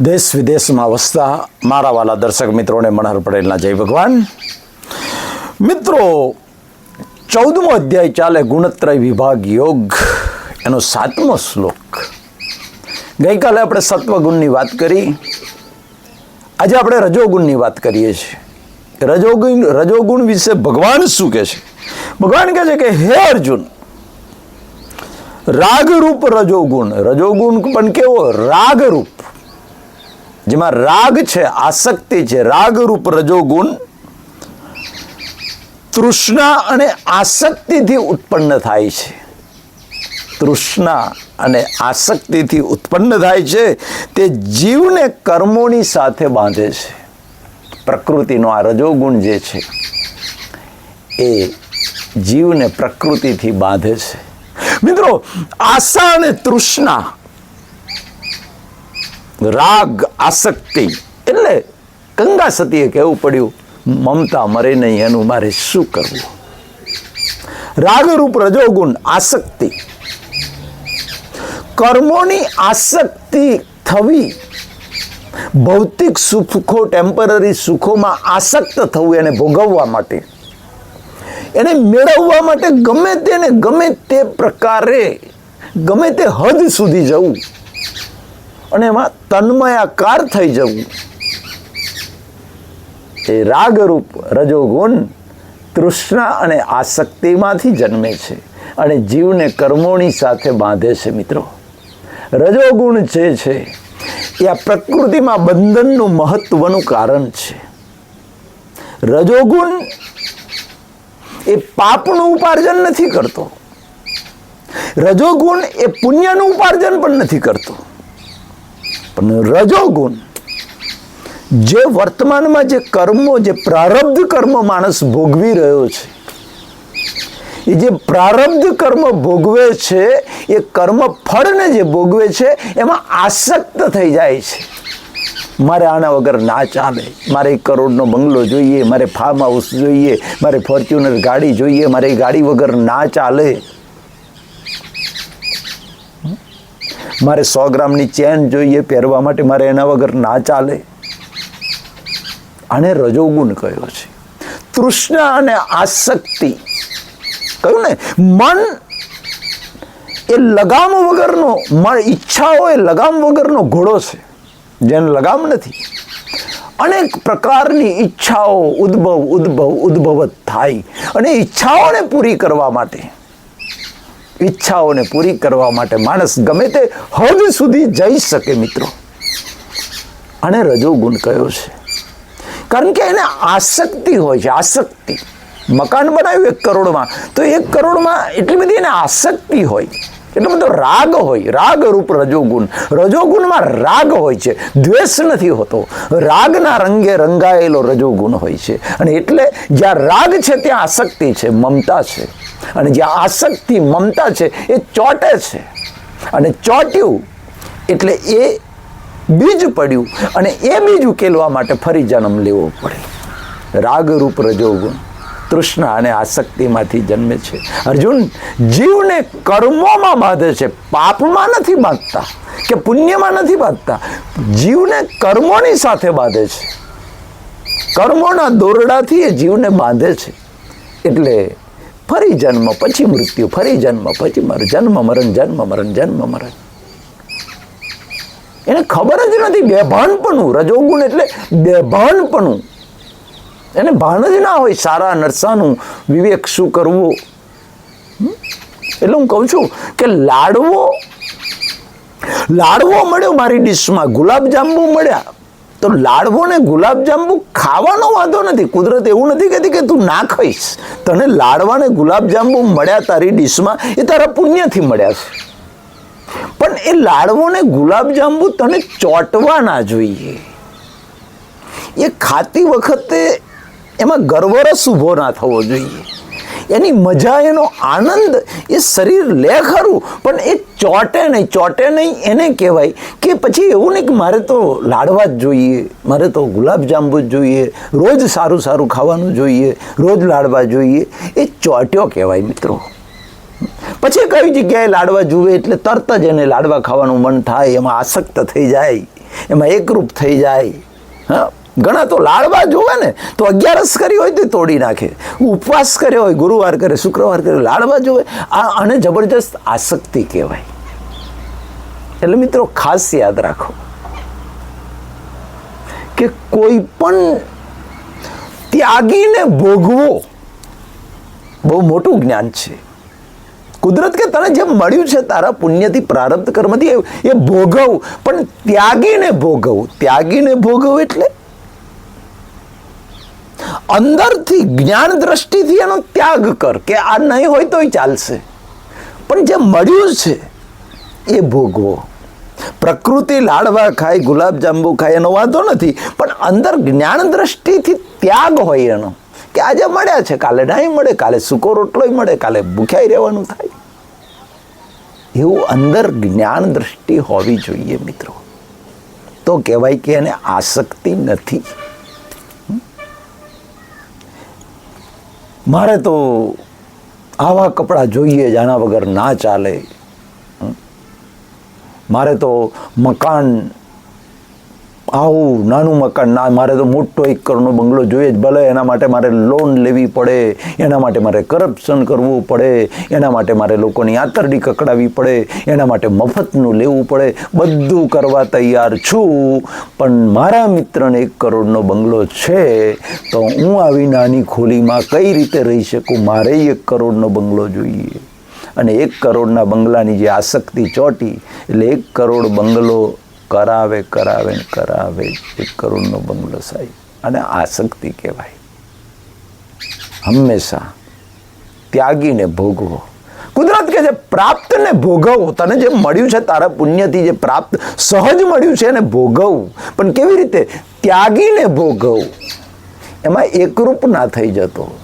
દેશ વિદેશમાં વસતા મારા વાલા દર્શક મિત્રોને મનહર પટેલના જય ભગવાન. મિત્રો, ચૌદમો અધ્યાય ચાલે ગુણત્રય વિભાગ યોગ, એનો સાતમો શ્લોક. ગઈકાલે આપણે સત્વગુણની વાત કરી. આજે આપણે રજોગુણની વાત કરીએ છીએ. રજોગુણ રજોગુણ વિશે ભગવાન શું કહે છે? ભગવાન કહે છે કે, હે અર્જુન, રાગરૂપ રજોગુણ. રજોગુણ પણ કેવો? રાગરૂપ. જેમાં રાગ છે, આસક્તિ છે. રાગરૂપ રજોગુણ તૃષ્ણા અને આસક્તિથી ઉત્પન્ન થાય છે. તૃષ્ણા અને આસક્તિથી ઉત્પન્ન થાય છે. તે જીવને કર્મોની સાથે બાંધે છે. પ્રકૃતિનો આ રજોગુણ જે છે, એ જીવને પ્રકૃતિથી બાંધે છે. મિત્રો, આશા અને તૃષ્ણા રાગ આસક્તિ. એટલે ગંગા સતીએ કહેવું પડ્યું, મમતા મરે નહીં, એનું મારે શું કરવું? રાગરૂપ રજોગુણ આસક્તિ. કર્મોની આસક્તિ થવી, ભૌતિક સુખો ટેમ્પરરી સુખોમાં આસક્ત થવું એને ભોગવવા માટે. એને મેળવવા માટે ગમે તેને ગમે તે પ્રકારે, ગમે તે હદ સુધી જવું. અને એમાં તન્મયાકાર થઈ જવું. એ રાગરૂપ રજોગુણ તૃષ્ણા અને આસક્તિમાંથી જન્મે છે અને જીવને કર્મોની સાથે બાંધે છે મિત્રો. રજોગુણ જે છે, એ આ પ્રકૃતિમાં બંધનનું મહત્વનું કારણ છે. રજોગુણ એ પાપનું ઉપાર્જન નથી કરતો. રજોગુણ એ પુણ્યનું ઉપાર્જન પણ નથી કરતો. રજોગુણ. જે વર્તમાનમાં જે કર્મો, જે પ્રારબ્ધ કર્મ માણસ ભોગવી રહ્યો છે, એ જે પ્રારબ્ધ કર્મ ભોગવે છે, એ કર્મ ફળને જે ભોગવે છે, એમાં આસક્ત થઈ જાય છે. મારે આના વગર ના ચાલે. મારે એક કરોડનો બંગલો જોઈએ, મારે ફાર્મ હાઉસ જોઈએ, મારે ફોર્ચ્યુનર ગાડી જોઈએ, મારે એ ગાડી વગર ના ચાલે. મારે સો ગ્રામની ચેન જોઈએ પહેરવા માટે મારે એના વગર ના ચાલે. આને રજોગુણ કયો છે. તૃષ્ણા અને આસક્તિ. કહ્યું ને, મન એ લગામ વગરનો મન ઈચ્છાઓ એ લગામ વગરનો ઘોડો છે. જેને લગામ નથી. અનેક પ્રકારની ઈચ્છાઓ ઉદ્ભવ ઉદ્ભવ ઉદ્ભવ થાય. અને ઈચ્છાઓને પૂરી કરવા માટે ઈચ્છાઓને પૂરી કરવા માટે માણસ ગમે તે હદ સુધી જઈ શકે મિત્રો. અને રજોગુણ કયો છે? કારણ કે એને આસક્તિ હોય છે, આસક્તિ. મકાન બનાવ્યું એક કરોડમાં, તો એક કરોડમાં એટલી બધી એને આસક્તિ હોય. એટલો બધો રાગ હોય રાગ રૂપ રજોગુણ રજોગુણમાં રાગ હોય છે, દ્વેષ નથી હોતો. રાગના રંગે રંગાયેલો રજોગુણ હોય છે. અને એટલે જ્યાં રાગ છે, ત્યાં આસક્તિ છે, મમતા છે. અને જે આસક્તિ, મમતા છે, એ ચોટે છે. અને ચોટ્યું એટલે એ બીજ પડ્યું અને એ બીજ ઉકેલવા માટે ફરી જન્મ લેવો પડે. રાગરૂપ રજોગુણ તૃષ્ણા અને આસક્તિમાંથી જન્મે છે. અર્જુન જીવને કર્મોમાં બાંધે છે. પાપમાં નથી બાંધતા કે પુણ્યમાં નથી બાંધતા. જીવને કર્મોની સાથે બાંધે છે. કર્મોના દોરડાથી એ જીવને બાંધે છે. એટલે ફરી જન્મ પછી મૃત્યુ, ફરી જન્મ પછી મર જન્મ મરણ જન્મ મરણ જન્મ મરણ. એને ખબર જ નથી, બેભાનપણું, રજોગુણ એટલે બેભાનપણું. એને ભાન જ ના હોય સારા નરસાનું વિવેક શું કરવું? એટલે હું કહું છું કે લાડવો લાડવો મળ્યો મારી ડીશમાં, ગુલાબજાંબુ મળ્યા. તો લાડવો ને ગુલાબજાંબુ ખાવાનો વાંધો નથી. કુદરત એવું નથી કહેતી કે તું ના ખાઈશ. તને લાડવા ને ગુલાબજાંબુ મળ્યા તારી ડીશમાં એ તારા પુણ્યથી મળ્યા છે. પણ એ લાડવો ને ગુલાબજાંબુ તને ચોંટવા ના જોઈએ. એ ખાતી વખતે એમાં ગર્વરસ ઊભો ના થવો જોઈએ. એની મજા, એનો આનંદ, એ શરીર લે ખરું. પણ એ ચોટે નહીં ચોટે નહીં એને કહેવાય કે પછી એવું નહીં કે મારે તો લાડવા જ જોઈએ, મારે તો ગુલાબજાંબુ જ જોઈએ, રોજ સારું સારું ખાવાનું જોઈએ, રોજ લાડવા જોઈએ. એ ચોટ્યો કહેવાય મિત્રો. પછી કઈ જગ્યાએ લાડવા જુએ એટલે તરત જ એને લાડવા ખાવાનું મન થાય, એમાં આસક્ત થઈ જાય, એમાં એકરૂપ થઈ જાય. હા? ઘણા તો લાડવા જોવે ને, તો અગિયારસ કરી હોય તો તોડી નાખે. ઉપવાસ કર્યો હોય, ગુરુવાર કરે, શુક્રવાર કરે, લાડવા જોવે. આ આને જબરજસ્ત આસક્તિ કહેવાય. એટલે મિત્રો ખાસ યાદ રાખો કે કોઈ પણ ત્યાગીને ભોગવો બહુ મોટું જ્ઞાન છે. કુદરત કે તને જે મળ્યું છે તારા પુણ્યથી, પ્રારબ્ધ કર્મથી એ ભોગવ. પણ ત્યાગીને ભોગવ. ત્યાગીને ભોગવ એટલે અંદરથી જ્ઞાન દ્રષ્ટિથી એનો ત્યાગ કર કે આ નહીં હોય તોય ચાલશે. પણ જે મળ્યું છે, એ ભોગવો. પ્રકૃતિ લાડવા ખાય ગુલાબજાંબુ ખાય, એનો વાંધો નથી, પણ અંદર જ્ઞાન દ્રષ્ટિથી ત્યાગ હોય એનો. કે આજે મળ્યા છે, કાલે નહીં મળે, કાલે સૂકો રોટલોય મળે, કાલે ભૂખ્યાઈ રહેવાનું થાય. એવું અંદર જ્ઞાન દ્રષ્ટિ હોવી જોઈએ મિત્રો. તો કહેવાય કે એને આસક્તિ નથી. મારે તો આવા કપડાં જોઈએ જ આના વગર ના ચાલે. મારે તો મકાન આવું નાનું મકાન, ના, મારે તો મોટો એક કરોડનો બંગલો જોઈએ જ ભલે, એના માટે મારે લોન લેવી પડે, એના માટે મારે કરપ્શન કરવું પડે, એના માટે મારે લોકોની આતરડી કકડાવી પડે, એના માટે મફતનું લેવું પડે, બધું કરવા તૈયાર છું. પણ મારા મિત્રને એક કરોડનો બંગલો છે, તો હું આવી નાની ખોલીમાં કઈ રીતે રહી શકું? મારે એક કરોડનો બંગલો જોઈએ. અને એક કરોડના બંગલાની જે આસક્તિ ચોટી, એટલે એક કરોડ બંગલો કરાવે કરાવે કરાવે એક કરોડનો બંગલો સાહેબ. અને આસક્તિ કહેવાય. હંમેશા ત્યાગીને ભોગવો. કુદરત કે જે પ્રાપ્તને ભોગવો તને જે મળ્યું છે તારા પુણ્યથી જે પ્રાપ્ત, સહજ મળ્યું છે એને ભોગવવું. પણ કેવી રીતે ત્યાગીને ભોગવવું? એમાં એકરૂપ ના થઈ જતો.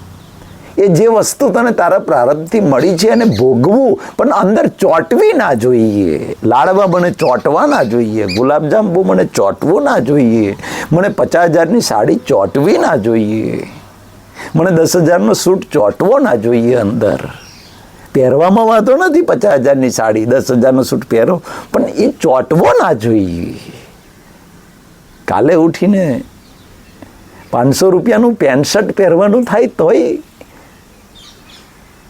એ જે વસ્તુ તને તારા પ્રારબ્ધથી મળી છે એને ભોગવું, પણ અંદર ચોંટવી ના જોઈએ. લાડવા મને ચોંટવા ના જોઈએ. ગુલાબજાંબુ મને ચોંટવું ના જોઈએ. મને પચાસ હજારની સાડી ચોંટવી ના જોઈએ. મને દસ હજારનો સૂટ ચોંટવો ના જોઈએ અંદર. પહેરવામાં વાંધો નથી પચાસ હજારની સાડી, દસ હજારનો સૂટ પહેરો, પણ એ ચોંટવો ના જોઈએ. કાલે ઉઠીને પાંચસો રૂપિયાનું પેન્ટ શર્ટ પહેરવાનું થાય તોય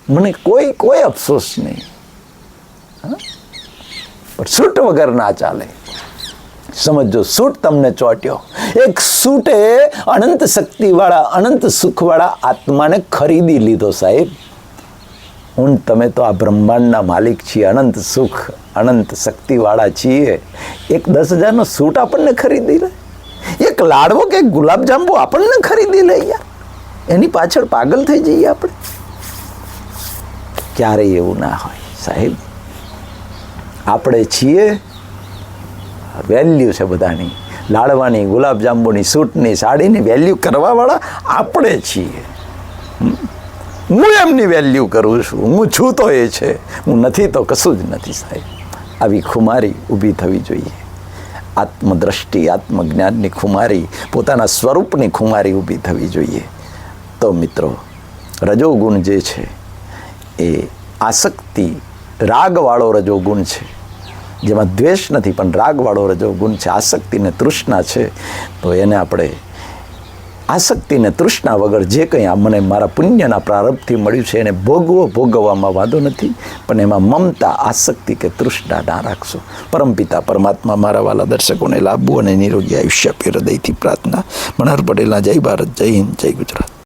મને કોઈ કોઈ અફસોસ નહીં? પણ સૂટ વગર ના ચાલે. સમજો સૂટ તમને ચોટ્યો. એક સૂટે અનંત શક્તિવાળા, અનંત સુખવાળા આત્માને ખરીદી લીધો સાહેબ. હું તમે તો આ બ્રહ્માંડના માલિક છીએ, અનંત સુખ, અનંત શક્તિવાળા છીએ. એક દસ હજારનો સૂટ આપણને ખરીદી લે. એક લાડવો કે ગુલાબજાંબુ આપણને ખરીદી લે યાર એની પાછળ પાગલ થઈ જઈએ આપણે. ક્યારેય એવું ના હોય, સાહેબ. આપણે છીએ વેલ્યુ છે બધાની. લાડવાની, ગુલાબજાંબુની સૂટની સાડીની વેલ્યુ કરવાવાળા આપણે છીએ. હું એમની વેલ્યુ કરું છું, હું છું તો એ છે. હું નથી તો કશું જ નથી, સાહેબ. આવી ખુમારી ઊભી થવી જોઈએ. આત્મદ્રષ્ટિ, આત્મજ્ઞાનની ખુમારી, પોતાના સ્વરૂપની ખુમારી ઊભી થવી જોઈએ. તો મિત્રો, રજોગુણ જે છે એ આસક્તિ રાગવાળો રજોગુણ છે. જેમાં દ્વેષ નથી, પણ રાગવાળો રજોગુણ છે. આસક્તિ ને તૃષ્ણા છે. તો એને આપણે આસક્તિને તૃષ્ણા વગર જે કંઈ આ મને મારા પુણ્યના પ્રારંભથી મળ્યું છે, એને ભોગવો, ભોગવવામાં વાંધો નથી, પણ એમાં મમતા, આસક્તિ કે તૃષ્ણા ના રાખશો. પરમપિતા પરમાત્મા મારા વાલા દર્શકોને લાભવું અને નિરોગી આયુષ્ય હૃદયથી પ્રાર્થના. મનહર પટેલના જય ભારત, જય હિન્દ, જય ગુજરાત.